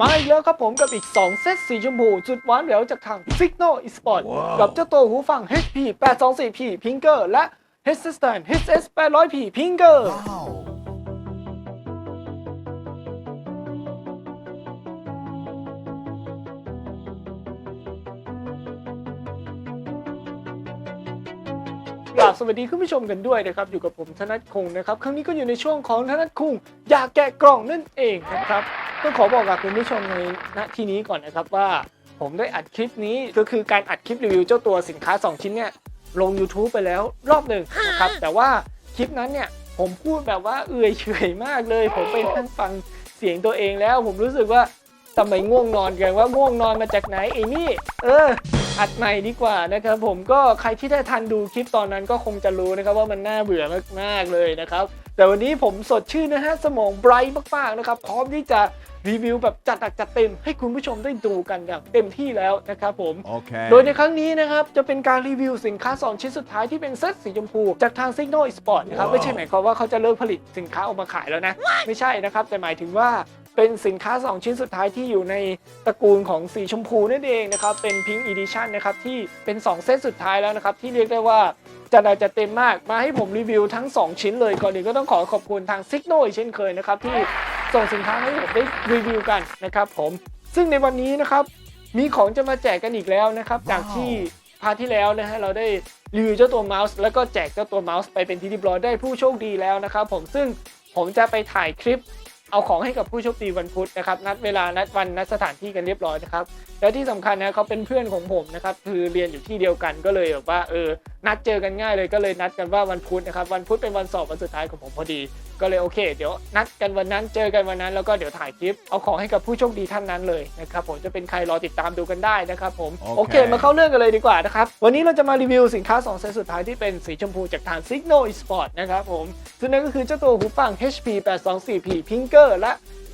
มาอีกแล้วครับผมกับอีก 2 เซตสีชมพูจุดหวานแหววจากทาง Signal Esport กับเจ้าตัวหูฟัง HP 824P Pinger และ Headset HS 800P Pinger กราบ สวัสดีคุณผู้ชมกันด้วยนะครับ อยู่กับผมธนัทคงนะครับ ครั้งนี้ก็อยู่ในช่วงของธนัทคงอยากแกะกล่องนั่นเองนะครับต้องขอบอกกับคุณผู้ชมในณที่นี้ก่อนนะครับว่า ผมได้อัดคลิปนี้ก็คือการอัดคลิปรีวิวเจ้าตัวสินค้า 2 ชิ้นเนี่ยลง YouTube ไปแล้วรอบหนึ่งนะครับแต่ว่าคลิปนั้นเนี่ยผมพูดแบบว่าเอื่อยเฉยมากเลย ผมไปนั่งฟังเสียงตัวเองแล้ว ผมรู้สึกว่าทำไมง่วงนอนกันว่าง่วงนอนมาจากไหนไอ้นี่ เออ อัดใหม่ดีกว่านะครับผมก็ใครที่ได้ทันดูคลิปตอนนั้นก็คงจะรู้นะครับว่ามันน่าเบื่อมากๆเลยนะครับ แต่วันนี้ผมสดชื่นนะฮะสมองไบรท์มากๆนะครับพร้อมที่จะรีวิวแบบจัดหนักจัดเต็มให้คุณผู้ชมได้ดูกันอย่างเต็มที่แล้วนะครับผม Okay. โดยในครั้งนี้นะครับจะเป็นการรีวิวสินค้า 2 ชิ้นสุดท้ายที่เป็นเซตสีชมพู จากทาง Signal Sport นะครับไม่ใช่หมายความว่าเขาจะเลิกผลิตสินค้าออกมาขายแล้วนะไม่ใช่นะครับ แต่หมายถึงว่า เป็นสินค้า 2 ชิ้นสุดท้ายที่อยู่ในตระกูลของสีชมพูนั่นเองนะครับ เป็น Pink Edition นะครับที่เป็น 2 เซตสุดท้ายแล้วนะครับ ที่เรียกได้ว่าจะได้จะเต็มมากมาให้ผมรีวิวทั้ง 2 ชิ้นเลยก่อนอื่นก็ต้องขอขอบคุณทาง Signal อีกเช่นเคยนะครับที่ส่งสินค้าให้ผมได้รีวิวกันนะครับผมซึ่งในวันนี้นะครับมีของจะมาแจกกันอีกแล้วนะครับ จากที่พาร์ทที่แล้วนะฮะเราได้รีวิวเจ้าตัวเมาส์แล้วก็แจกเจ้าตัวเมาส์ไปเป็นที่เรียบร้อยได้ผู้โชคดีแล้วนะครับผมซึ่งผมจะไปถ่ายคลิป เอาของให้กับผู้โชคดีวันพุธนะครับนัดเวลานัดวันนัดสถานที่กันเรียบร้อยนะครับแล้วที่สำคัญนะเขาเป็นเพื่อนของผมนะครับคือเรียนอยู่ที่เดียวกันก็เลยแบบว่าเออนัดเจอกันง่ายเลยก็เลยนัดกันว่าวันพุธนะครับวันพุธเป็นวันสอบวันสุดท้ายของผมพอดี ก็เลยโอเค เดี๋ยวนัดกันวันนั้นเจอกันวันนั้นแล้วก็เดี๋ยวถ่ายคลิปเอาของให้กับผู้โชคดีท่านนั้นเลยนะครับผมจะเป็นใครรอติดตามดูกันได้นะครับผมโอเคโอเค มาเข้าเรื่องกันเลยดีกว่านะครับวันนี้เราจะมารีวิวสินค้า2เซตสุดท้ายที่เป็นสีชมพูจากทาง Signal Esport นะครับผมซึ่งนั่นก็คือเจ้าตัวหูฟัง HP 824P Pinger และ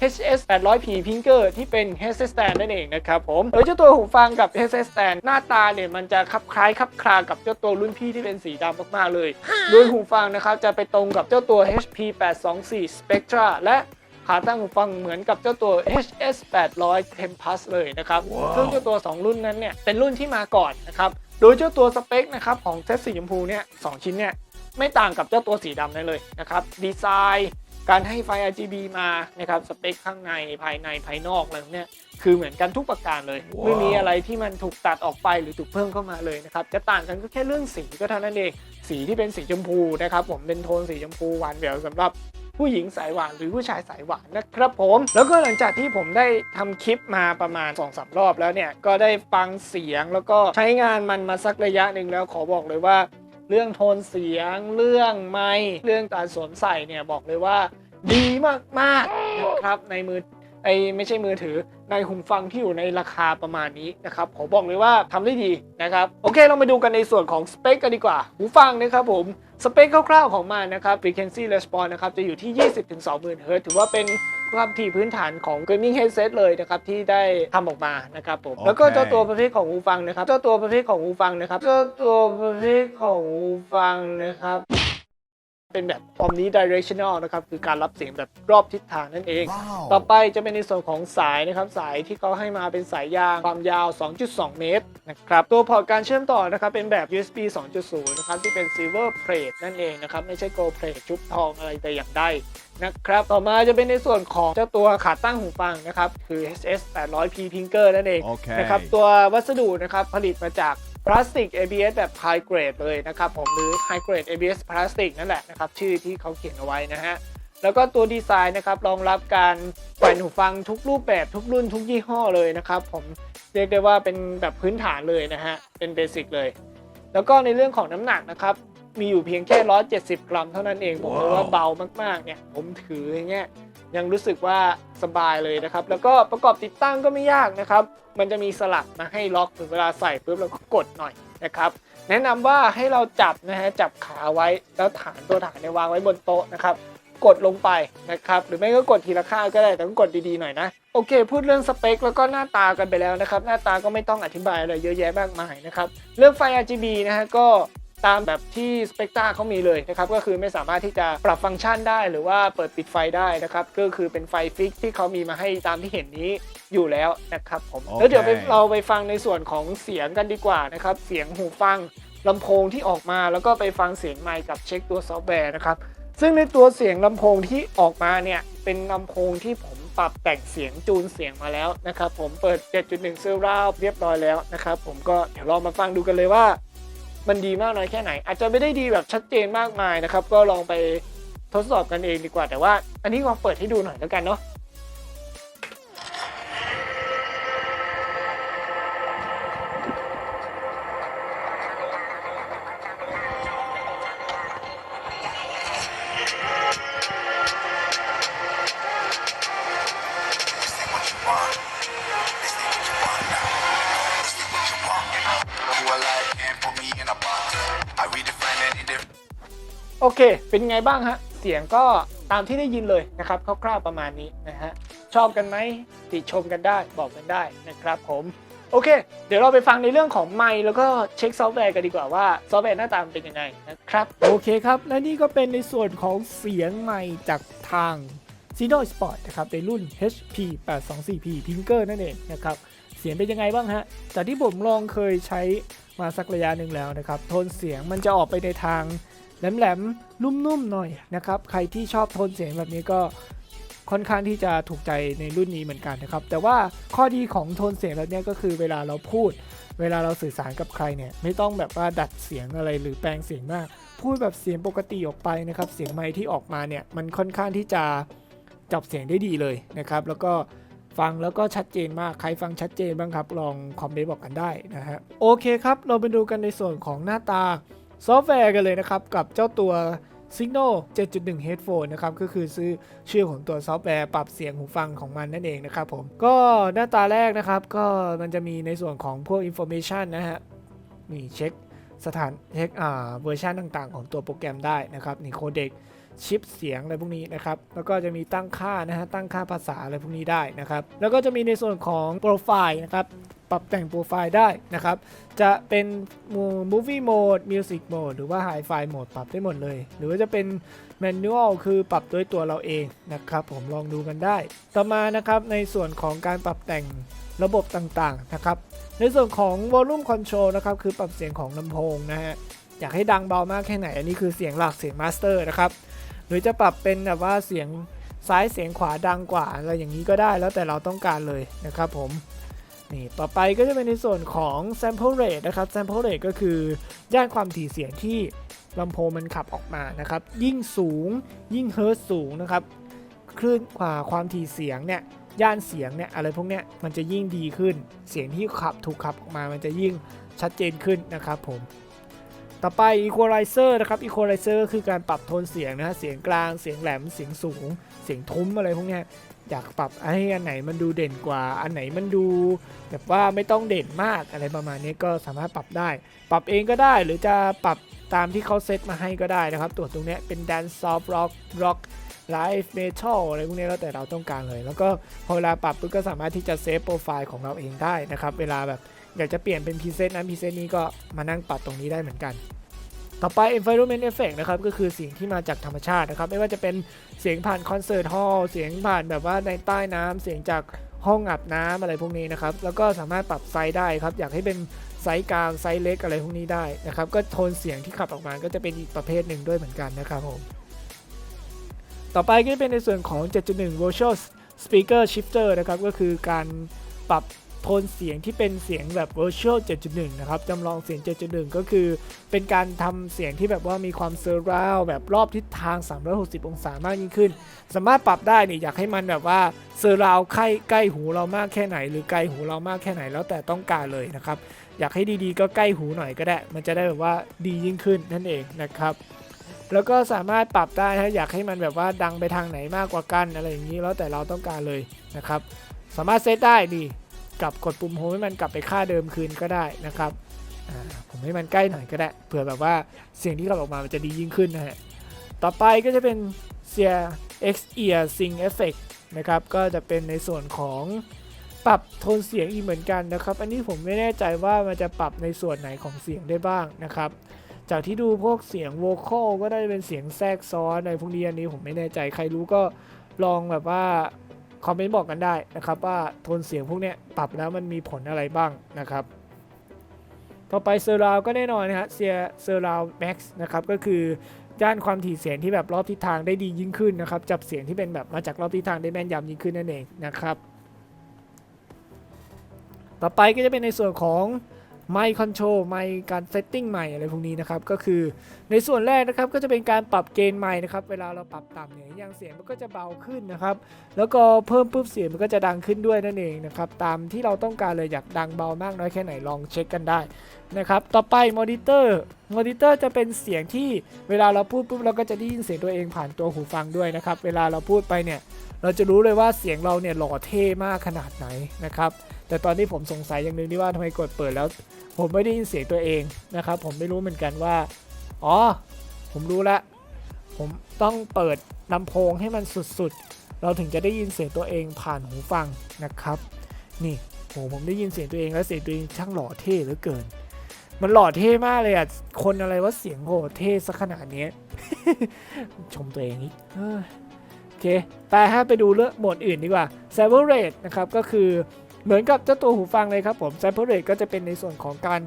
HS 800P Pinger ที่เป็น headset stand นั่นเองนะครับผมโดยเจ้าตัวหูฟังกับ headset stand หน้าตาเนี่ยมันจะคลับคล้ายคลับคลากับเจ้าตัวรุ่นพี่ที่เป็นสีดำมากๆเลย โดยหูฟังนะครับจะไปตรงกับเจ้าตัว HP 824 Spectra และขาตั้งหูฟังเหมือนกับเจ้าตัว HS 800 Tempest เลยนะครับว้าวซึ่งเจ้าตัว 2 รุ่นนั้นเนี่ยเป็นรุ่นที่มาก่อนนะครับโดยเจ้าตัวสเปคนะครับของเซตสีชมพูเนี่ยสองชิ้นเนี่ยไม่ต่างกับเจ้าตัวสีดำนั่นเลยนะครับดีไซน์ การให้ไฟ RGB มานะครับสเปคข้างในภายในภายนอกอะไรพวกเนี่ยคือเหมือนกันทุกประการเลยว้าวไม่มีอะไรที่มันถูกตัดออกไปหรือถูกเพิ่มเข้ามาเลยนะครับจะต่างกันก็แค่เรื่องสีก็เท่านั้นเองสีที่เป็นสีชมพูนะครับผมเป็นโทนสีชมพูหวานแหววสำหรับผู้หญิงสายหวานหรือผู้ชายสายหวานนะครับผม แล้วก็หลังจากที่ผมได้ทำคลิปมาประมาณ2อสรอบแล้วเนี่ย ก็ได้ฟังเสียงแล้วก็ใช้งานมันมาสักระยะหนึ่งแล้วขอบอกเลยว่า เรื่องโทนเสียง เรื่องไมค์เรื่องการสวมใส่เนี่ยบอกเลยว่า ดีมากๆนะครับในมือไอไม่ใช่มือถือในหูฟังที่อยู่ในราคาประมาณนี้นะครับขอบอกเลยว่าทำได้ดีนะครับโอเคเรามาดูกันในส่วนของสเปคกันดีกว่า หูฟังนะครับผมสเปคคร่าวๆของมันนะครับ frequency response นะครับจะอยู่ที่ 20-20,000 เฮิรตซ์ถือว่าเป็นความถี่พื้นฐานของ gaming headset เลยนะครับที่ได้ทำออกมานะครับผมโอเคแล้วก็เจ้าตัวประเภทของหูฟังนะครับเจ้าตัวประเภทของหูฟังนะครับเจ้าตัวประเภทของหูฟังนะครับ เป็นแบบ omni directional นะครับ คือการรับเสียงแบบรอบทิศทางนั่นเอง ต่อไปจะเป็นในส่วนของสายนะครับ สายที่เขาให้มาเป็นสายยางความยาว 2.2 เมตรนะครับ ตัวพอร์ตการเชื่อมต่อนะครับ เป็นแบบ USB 2.0 นะครับ ที่เป็น silver plate นั่นเองนะครับ ไม่ใช่ gold plate ชุบทองอะไรแต่อย่างใดนะครับ ต่อมาจะเป็นในส่วนของเจ้าตัวขาตั้งหูฟังนะครับ คือ HS 800P Pinger นั่นเองโอเคนะครับ ตัววัสดุนะครับ ผลิตมาจากพ ลาสติก ABS แบบ high grade เลยนะครับผมหรือ high grade ABS พลาสติกนั่นแหละนะครับชื่อที่เขาเขียนเอาไว้นะฮะแล้วก็ตัวดีไซน์นะครับรองรับการแขวนหูฟังทุกรูปแบบทุกรุ่นทุกยี่ห้อเลยนะครับผมเรียกได้ว่าเป็นแบบพื้นฐานเลยนะฮะเป็นเบสิกเลย แล้วก็ในเรื่องของน้ำหนักนะครับมีอยู่เพียงแค่ 170 กรัมเท่านั้นเอง ผมเลยว่าเบามากๆเนี่ยผมถืออย่างเงี้ย ยังรู้สึกว่าสบายเลยนะครับ แล้วก็ประกอบติดตั้งก็ไม่ยากนะครับ มันจะมีสลักมาให้ล็อกถึงเวลาใส่ปุ๊บเราก็กดหน่อยนะครับแนะนำว่าให้เราจับนะฮะจับขาไว้แล้วฐานตัวฐานเนี่ยวางไว้บนโต๊ะนะครับกดลงไปนะครับหรือไม่ก็กดทีละข้างก็ได้แต่ต้องกดดีๆหน่อยนะโอเค พูดเรื่องสเปค แล้วก็หน้าตากันไปแล้วนะครับหน้าตาก็ไม่ต้องอธิบายอะไรเยอะแยะมากมายนะครับเรื่องไฟ RGB นะฮะก็ ตามแบบที่ Spectra เขามีเลยนะครับก็คือไม่สามารถที่จะปรับฟังก์ชันได้ หรือว่าเปิดปิดไฟได้นะครับก็คือเป็นไฟฟิกที่เขามีมาให้ตามที่เห็นนี้อยู่แล้วนะครับผมโอเคแล้วเดี๋ยวไปเราไปฟังในส่วนของเสียงกันดีกว่านะครับเสียงหูฟังลำโพงที่ออกมาแล้วก็ไปฟังเสียงไมค์กับเช็คตัวซอฟต์แวร์นะครับซึ่งในตัวเสียงลำโพงที่ออกมาเนี่ยเป็นลำโพงที่ผมปรับแต่งเสียงจูนเสียงมาแล้วนะครับผมเปิด 7.1ซิลราวเรียบร้อยแล้วนะครับผมก็เดี๋ยวลองมาฟังดูกันเลยว่า มันดีมากน้อยแค่ไหน อาจจะไม่ได้ดีแบบชัดเจนมากมายนะครับ ก็ลองไปทดสอบกันเองดีกว่าแต่ว่า อันนี้ลองเปิดให้ดูหน่อยแล้วกันเนาะ โอเค เป็นไงบ้างฮะ เสียงก็ตามที่ได้ยินเลยนะครับคร่าวๆประมาณนี้นะฮะ ชอบกันไหมติชมกันได้บอกกันได้นะครับผมโอเค เดี๋ยวเราไปฟังในเรื่องของไมค์แล้วก็เช็คซอฟต์แวร์กันดีกว่าว่าซอฟต์แวร์หน้าตามเป็นยังไงนะครับ โอเคครับ และนี่ก็เป็นในส่วนของเสียงไมค์จากทาง z e n o Sport นะครับ ในรุ่น HP 824P Pinker นั่นเองนะครับ เสียงเป็นยังไงบ้างฮะ จากที่ผมลองเคยใช้มาสักระยะหนึ่งแล้วนะครับ โทนเสียงมันจะออกไปในทาง แหลมๆนุ่มๆหน่อยนะครับ ใครที่ชอบโทนเสียงแบบนี้ก็ค่อนข้างที่จะถูกใจในรุ่นนี้เหมือนกันนะครับ แต่ว่าข้อดีของโทนเสียงแบบนี้ก็คือเวลาเราพูด เวลาเราสื่อสารกับใครเนี่ยไม่ต้องแบบว่าดัดเสียงอะไรหรือแปลงเสียงมาก พูดแบบเสียงปกติออกไปนะครับ เสียงไมค์ที่ออกมาเนี่ยมันค่อนข้างที่จะจับเสียงได้ดีเลยนะครับ แล้วก็ฟังแล้วก็ชัดเจนมาก ใครฟังชัดเจนบ้างครับ ลองคอมเมนต์บอกกันได้นะฮะ โอเคครับ เราไปดูกันในส่วนของหน้าตา ซอฟต์แวร์กันเลยนะครับ กับเจ้าตัว Signal 7.1 Headphone นะครับ ก็คือซื้อชื่อของตัวซอฟต์แวร์ปรับเสียงหูฟังของมันนั่นเองนะครับผม ก็หน้าตาแรกนะครับ ก็มันจะมีในส่วนของพวก information นะฮะนี่เช็คสถานเช็คอ่าเวอร์ชันต่างๆ ของตัวโปรแกรมได้นะครับนี่โคเด็ก ชิปเสียงอะไรพวกนี้นะครับ แล้วก็จะมีตั้งค่านะฮะ ตั้งค่าภาษาอะไรพวกนี้ได้นะครับ แล้วก็จะมีในส่วนของโปรไฟล์นะครับ ปรับแต่งโปรไฟล์ได้นะครับ จะเป็น movie mode music mode หรือว่า hi-fi mode ปรับได้หมดเลย หรือว่าจะเป็น manual คือปรับด้วยตัวเราเองนะครับ ผมลองดูกันได้ ต่อมานะครับในส่วนของการปรับแต่งระบบต่างๆนะครับ ในส่วนของ volume control นะครับ คือปรับเสียงของลำโพงนะฮะอยากให้ดังเบามากแค่ไหน อันนี้คือเสียงหลักเสียงมาสเตอร์นะครับ หรือจะปรับเป็นแบบว่าเสียงซ้ายเสียงขวาดังกว่าอะไรอย่างนี้ก็ได้แล้วแต่เราต้องการเลยนะครับผมนี่ต่อไปก็จะเป็นในส่วนของ sample rate นะครับ sample rate ก็คือย่านความถี่เสียงที่ลำโพงมันขับออกมานะครับ ยิ่งสูง ยิ่งเฮิร์ตสูงนะครับคลื่นกว่าความถี่เสียงเนี่ยย่านเสียงเนี่ยอะไรพวกเนี้ยมันจะยิ่งดีขึ้น เสียงที่ขับถูกขับออกมามันจะยิ่งชัดเจนขึ้นนะครับผม ต่อไป equalizer นะครับ equalizer ก็คือการปรับโทนเสียงนะฮะ เสียงกลาง เสียงแหลม เสียงสูง เสียงทุ้มอะไรพวกนี้อยากปรับให้อันไหนมันดูเด่นกว่า อันไหนมันดูแบบว่าไม่ต้องเด่นมากอะไรประมาณนี้ก็สามารถปรับได้ ปรับเองก็ได้หรือจะปรับตามที่เขาเซตมาให้ก็ได้นะครับ ตัวตรงนี้เป็น dance soft rock rock live metal อะไรพวกนี้แล้วแต่เราต้องการเลย แล้วก็พอเวลาปรับปุ๊บก็สามารถที่จะเซฟโปรไฟล์ของเราเองได้นะครับ เวลาแบบอยากจะเปลี่ยนเป็นพรีเซตนั้นพรีเซตนี้ก็มานั่งปรับตรงนี้ได้เหมือนกัน ต่อไป environment effect นะครับก็คือเสียงที่มาจากธรรมชาตินะครับ ไม่ว่าจะเป็นเสียงผ่านคอนเสิร์ตฮอลล์เสียงผ่านแบบว่าในใต้น้ำเสียงจากห้องอาบน้ำอะไรพวกนี้นะครับ แล้วก็สามารถปรับไซส์ได้ครับ อยากให้เป็นไซส์กลางไซส์เล็กอะไรพวกนี้ได้นะครับ ก็โทนเสียงที่ขับออกมาก็จะเป็นอีกประเภทหนึ่งด้วยเหมือนกันนะครับผมต่อไปก็จะเป็นในส่วนของ 7.1 virtual speaker shifter นะครับ ก็คือการปรับ โทนเสียงที่เป็นเสียงแบบ virtual 7.1 นะครับจำลองเสียง 7.1 ก็คือ เป็นการทำเสียงที่แบบว่ามีความเซอร์ราวแบบรอบทิศทาง 360 องศามากยิ่งขึ้น สามารถปรับได้นี่อยากให้มันแบบว่าเซอร์ราวใกล้ใกล้หูเรามากแค่ไหน หรือไกลหูเรามากแค่ไหนแล้วแต่ต้องการเลยนะครับ อยากให้ดีๆ ก็ใกล้หูหน่อยก็ได้ มันจะได้แบบว่าดียิ่งขึ้นนั่นเองนะครับแล้วก็สามารถปรับได้ถ้าอยากให้มันแบบว่าดังไปทางไหนมากกว่ากันอะไรอย่างนี้แล้วแต่เราต้องการเลยนะครับ สามารถเซตได้ดี กลับกดปุ่มโฮมให้มันกลับไปค่าเดิมคืนก็ได้นะครับผมให้มันใกล้หน่อยก็ได้เผื่อแบบว่าเสียงที่ขับออกมามันจะดียิ่งขึ้นนะฮะต่อไปก็จะเป็นเสีย X Ear Sing Effect นะครับก็จะเป็นในส่วนของปรับโทนเสียงอีกเหมือนกันนะครับ อันนี้ผมไม่แน่ใจว่ามันจะปรับในส่วนไหนของเสียงได้บ้างนะครับ จากที่ดูพวกเสียงโวคอลก็ได้เป็นเสียงแทรกซ้อนอะไรพวกนี้อันนี้ผมไม่แน่ใจใครรู้ก็ลองแบบว่า คอมเมนต์บอกกันได้นะครับว่าโทนเสียงพวกนี้ปรับแล้วมันมีผลอะไรบ้างนะครับ ต่อไปเซอร์ราวก็แน่นอนนะฮะเซียเซอร์ราวแม็กซ์นะครับก็คือด้านความถี่เสียงที่แบบรอบทิศทางได้ดียิ่งขึ้นนะครับ จับเสียงที่เป็นแบบมาจากรอบทิศทางได้แม่นยำยิ่งขึ้นนั่นเองนะครับ ต่อไปก็จะเป็นในส่วนของ ไมค์คอนโทรลไมค์การเซตติ้งใหม่อะไรพวกนี้นะครับ ก็คือในส่วนแรกนะครับก็จะเป็นการปรับเกณฑ์ไมค์นะครับ เวลาเราปรับต่ำเนี่ยอย่างเสียงมันก็จะเบาขึ้นนะครับ แล้วก็เพิ่มปุ๊บเสียงมันก็จะดังขึ้นด้วยนั่นเองนะครับ ตามที่เราต้องการเลยอยากดังเบามากน้อยแค่ไหนลองเช็คกันได้ นะครับต่อไปมอนิเตอร์มอนิเตอร์จะเป็นเสียงที่เวลาเราพูดปุ๊บเราก็จะได้ยินเสียงตัวเองผ่านตัวหูฟังด้วยนะครับ เวลาเราพูดไปเนี่ยเราจะรู้เลยว่าเสียงเราเนี่ยหล่อเท่มากขนาดไหนนะครับแต่ตอนนี้ผมสงสัยอย่างหนึ่งที่ว่าทำไมกดเปิดแล้ว ผมไม่ได้ยินเสียงตัวเองนะครับ ผมไม่รู้เหมือนกันว่าอ๋อผมรู้ละผมต้องเปิดลำโพงให้มันสุดๆ เราถึงจะได้ยินเสียงตัวเองผ่านหูฟังนะครับ นี่โหผมได้ยินเสียงตัวเองแล้วเสียงตัวเองช่างหล่อเท่เหลือเกิน มันหล่อเท่มากเลยอะ คนอะไรว่าเสียงโหเท่สักขนาดนี้ ชมตัวเองนี่โอเคไปฮะไปดูเรื่องโหมดอื่นดีกว่า s a m p l e Rate นะครับ ก็คือเหมือนกับเจ้าตัวหูฟังเลยครับผม s a m p l e Rate ก็จะเป็นในส่วนของการ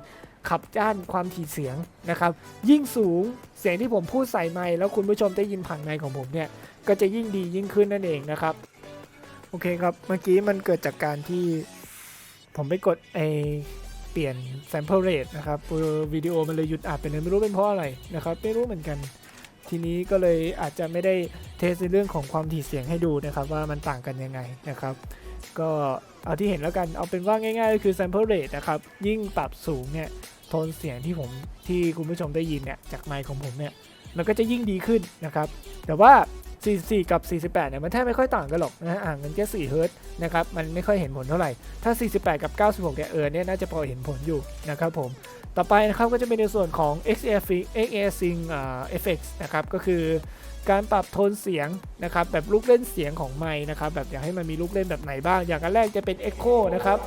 ขับจ้านความถี่เสียงนะครับ ยิ่งสูงเสียงที่ผมพูดใส่ไมค์แล้วคุณผู้ชมได้ยินผ่านไมค์ของผมเนี่ย ก็จะยิ่งดียิ่งขึ้นนั่นเองนะครับ โอเคครับ เมื่อกี้มันเกิดจากการที่ผมไปกดไอ เปลี่ยน sample rate นะครับวิดีโอมันเลยหยุดอัดไปเลยไม่รู้เป็นเพราะอะไรนะครับไม่รู้เหมือนกัน ทีนี้ก็เลยอาจจะไม่ได้เทสในเรื่องของความถี่เสียงให้ดูนะครับ ว่ามันต่างกันยังไงนะครับ ก็เอาที่เห็นแล้วกันเอาเป็นว่าง่ายๆก็คือ sample rate นะครับยิ่งปรับสูงเนี่ยโทนเสียงที่ผมที่คุณผู้ชมได้ยินเนี่ยจากไมค์ของผมเนี่ยมันก็จะยิ่งดีขึ้นนะครับ แต่ว่า 44 กับ 48 เนี่ย มันแทบไม่ค่อยต่างกันหรอกนะฮะห่างกันแค่4เฮิร์ตนะครับ มันไม่ค่อยเห็นผลเท่าไหร่ ถ้า 48 กับ 96 เนี่ย เออ เนี่ย น่าจะพอเห็นผลอยู่นะครับผม ต่อไปนะครับ ก็จะเป็นในส่วนของ XR Sync XR Sync อ่า Effects นะครับ ก็คือการปรับโทนเสียงนะครับ แบบลูกเล่นเสียงของไมค์นะครับ แบบอยากให้มันมีลูกเล่นแบบไหนบ้าง อย่างแรกจะเป็น Echo นะครับ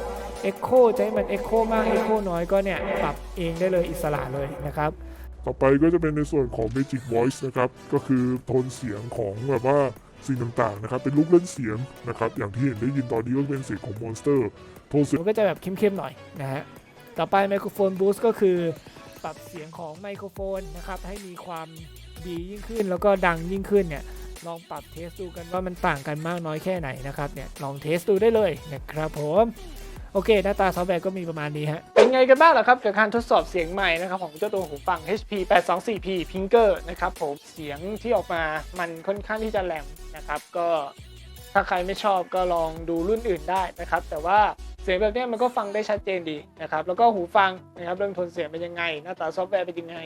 Echo จะให้มัน Echo มาก Echo น้อยก็เนี่ย ปรับเองได้เลย อิสระเลยนะครับ ต่อไปก็จะเป็นในส่วนของ Magic Voice นะครับ ก็คือโทนเสียงของแบบว่าสิ่งต่างๆนะครับ เป็นลูกเล่นเสียงนะครับ อย่างที่เห็นได้ยินตอนนี้ก็เป็นเสียงของ Monster โทนเสียงมันก็จะแบบเข้มๆหน่อยนะฮะ ต่อไปไมโครโฟนบูสต์ก็คือปรับเสียงของไมโครโฟนนะครับ ให้มีความดียิ่งขึ้นแล้วก็ดังยิ่งขึ้นเนี่ย ลองปรับเทสดูกันว่ามันต่างกันมากน้อยแค่ไหนนะครับเนี่ย ลองเทสดูได้เลยนะครับผม โอเค หน้าตาซอฟต์แวร์ก็มีประมาณนี้ฮะ ไงกันบ้างล่ะครับกับการทดสอบเสียงใหม่นะครับของเจ้าตัวหูฟัง HP 824P Pinger นะครับผมเสียงที่ออกมามันค่อนข้างที่จะแหลมนะครับ ก็ถ้าใครไม่ชอบก็ลองดูรุ่นอื่นได้นะครับ แต่ว่าเสียงแบบนี้มันก็ฟังได้ชัดเจนดีนะครับ แล้วก็หูฟังนะครับเรื่องทนเสียงเป็นยังไง หน้าตาซอฟต์แวร์เป็นยังไง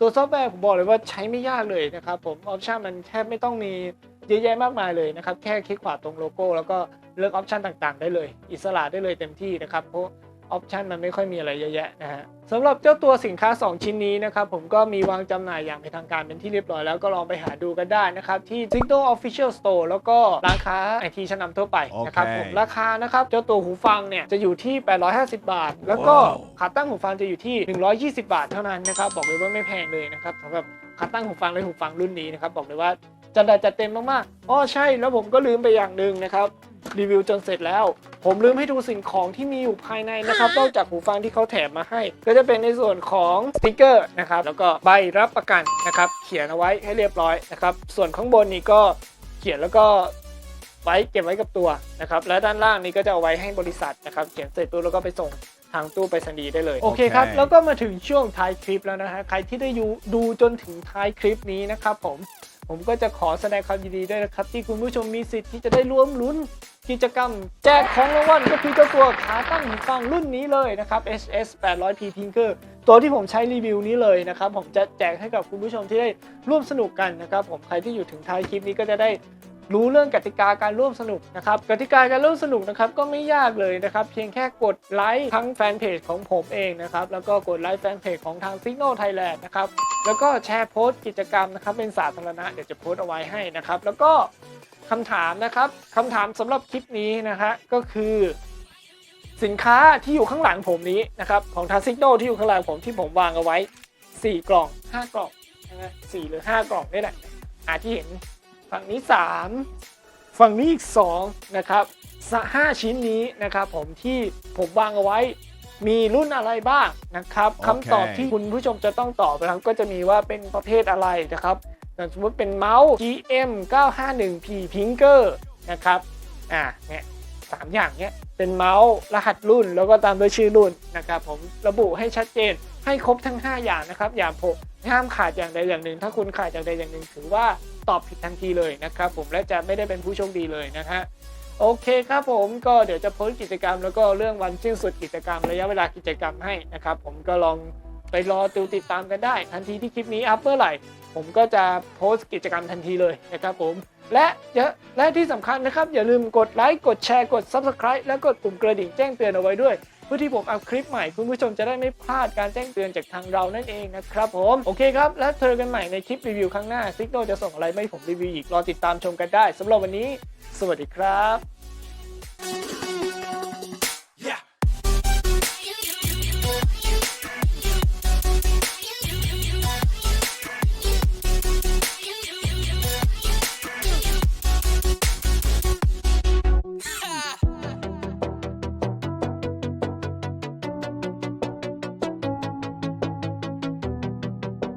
ตัวซอฟต์แวร์ผมบอกเลยว่าใช้ไม่ยากเลยนะครับ ผมออปชั่นมันแทบไม่ต้องมีเยอะแยะมากมายเลยนะครับ แค่คลิกขวาตรงโลโก้ แล้วก็เลือกออปชันต่างๆ ได้เลย อิสระได้เลยเต็มที่นะครับเพราะ ออปชันมันไม่ค่อยมีอะไรเยอะแยะนะฮะสำหรับเจ้าตัวสินค้า 2 ชิ้นนี้นะครับผมก็มีวางจำหน่ายอย่างเป็นทางการเป็นที่เรียบร้อยแล้วก็ลองไปหาดูกันได้นะครับ ที่ Signal Official Store แล้วก็ร้านค้าไอทีชั้นนำทั่วไปนะครับผมราคานะครับเจ้าตัวหูฟังเนี่ยจะอยู่ที่ 850 บาท แล้วก็ขาตั้งหูฟังจะอยู่ที่ 120 บาทเท่านั้นนะครับบอกเลยว่าไม่แพงเลยนะครับสำหรับขาตั้งหูฟังและหูฟังรุ่นนี้นะครับบอกเลยว่าจัดได้จัดเต็มมากๆอ๋อใช่แล้วผมก็ลืมไปอย่างหนึ่งนะครับ รีวิวจนเสร็จแล้ว ผมลืมให้ดูสิ่งของที่มีอยู่ภายในนะครับนอกจากหูฟังที่เขาแถมมาให้ ก็จะเป็นในส่วนของสติกเกอร์นะครับแล้วก็ใบรับประกันนะครับเขียนเอาไว้ให้เรียบร้อยนะครับส่วนข้างบนนี้ก็เขียนแล้วก็ไว้เก็บไว้กับตัวนะครับและด้านล่างนี้ก็จะเอาไว้ให้บริษัทนะครับเขียนเสร็จตัวแล้วก็ไปส่งทางตู้ไปรษณีย์ได้เลย โอเคครับ แล้วก็มาถึงช่วงท้ายคลิปแล้วนะฮะ ใครที่ได้ยูดูจนถึงท้ายคลิปนี้นะครับผม ผมก็จะขอแสดงความยินดีด้วยนะครับ ที่คุณผู้ชมมีสิทธิ์ที่จะได้ร่วมลุ้น กิจกรรมแจกของรางวัลก็คือเจ้าตัวขาตั้งหูฟังรุ่นนี้เลยนะครับ HS 800P Tinker ตัวที่ผมใช้รีวิวนี้เลยนะครับ ผมจะแจกให้กับคุณผู้ชมที่ได้ร่วมสนุกกันนะครับ ผมใครที่อยู่ถึงท้ายคลิปนี้ก็จะได้รู้เรื่องกติกาการร่วมสนุกนะครับกติกาการร่วมสนุกนะครับก็ไม่ยากเลยนะครับ เพียงแค่กดไลค์ทั้งแฟนเพจของผมเองนะครับ แล้วก็กดไลค์แฟนเพจของทาง Signal Thailand นะครับ แล้วก็แชร์โพสต์กิจกรรมนะครับเป็นสาธารณะเดี๋ยวจะโพสต์เอาไว้ให้นะครับ แล้วก็ คำถามนะครับคำถามสำหรับคลิปนี้นะฮะก็คือสินค้าที่อยู่ข้างหลังผมนี้นะครับของทางซิกโนที่อยู่ข้างหลังผมที่ผมวางเอาไว้ 4 กล่อง 5 กล่องใช่ไหมสี่หรือ 5 กล่องนี่แหละอาที่เห็นฝั่งนี้ 3 ฝั่งนี้อีก2นะครับสห้าชิ้นนี้นะครับผมที่ผมวางเอาไว้มีรุ่นอะไรบ้างนะครับโอเคคำตอบที่คุณผู้ชมจะต้องตอบนะครับก็จะมีว่าเป็นประเภทอะไรนะครับ อย่างสมมติเป็นเมาส์ GM 951P Pinker นะครับ อ่า เนี่ยสามอย่างเนี้ย เป็นเมาส์รหัสรุ่นแล้วก็ตามด้วยชื่อรุ่นนะครับผม ระบุให้ชัดเจน ให้ครบทั้ง 5 อย่างนะครับ อย่าโผล่ห้ามขาดอย่างใดอย่างหนึ่ง ถ้าคุณขาดอย่างใดอย่างหนึ่ง ถือว่าตอบผิดทันทีเลยนะครับผม และจะไม่ได้เป็นผู้โชคดีเลยนะฮะโอเคครับผมก็เดี๋ยวจะโพสต์กิจกรรม แล้วก็เรื่องวันสิ้นสุดกิจกรรมระยะเวลากิจกรรมให้นะครับผมก็ลองไปรอติวติดตามกันได้ ทันทีที่คลิปนี้อัพเมื่อไหร่ ผมก็จะโพสต์กิจกรรมทันทีเลยนะครับผม และและที่สำคัญนะครับ อย่าลืมกดไลค์กดแชร์กด Subscribe และกดปุ่มกระดิ่งแจ้งเตือนเอาไว้ด้วยเพื่อที่ผมอัพคลิปใหม่คุณผู้ชมจะได้ไม่พลาดการแจ้งเตือนจากทางเรานั่นเองนะครับผม โอเคครับ แล้วเจอกันใหม่ในคลิปรีวิวครั้งหน้าซิกโนจะส่งอะไรไม่ผมรีวิวอีกรอติดตามชมกันได้สำหรับวันนี้ สวัสดีครับ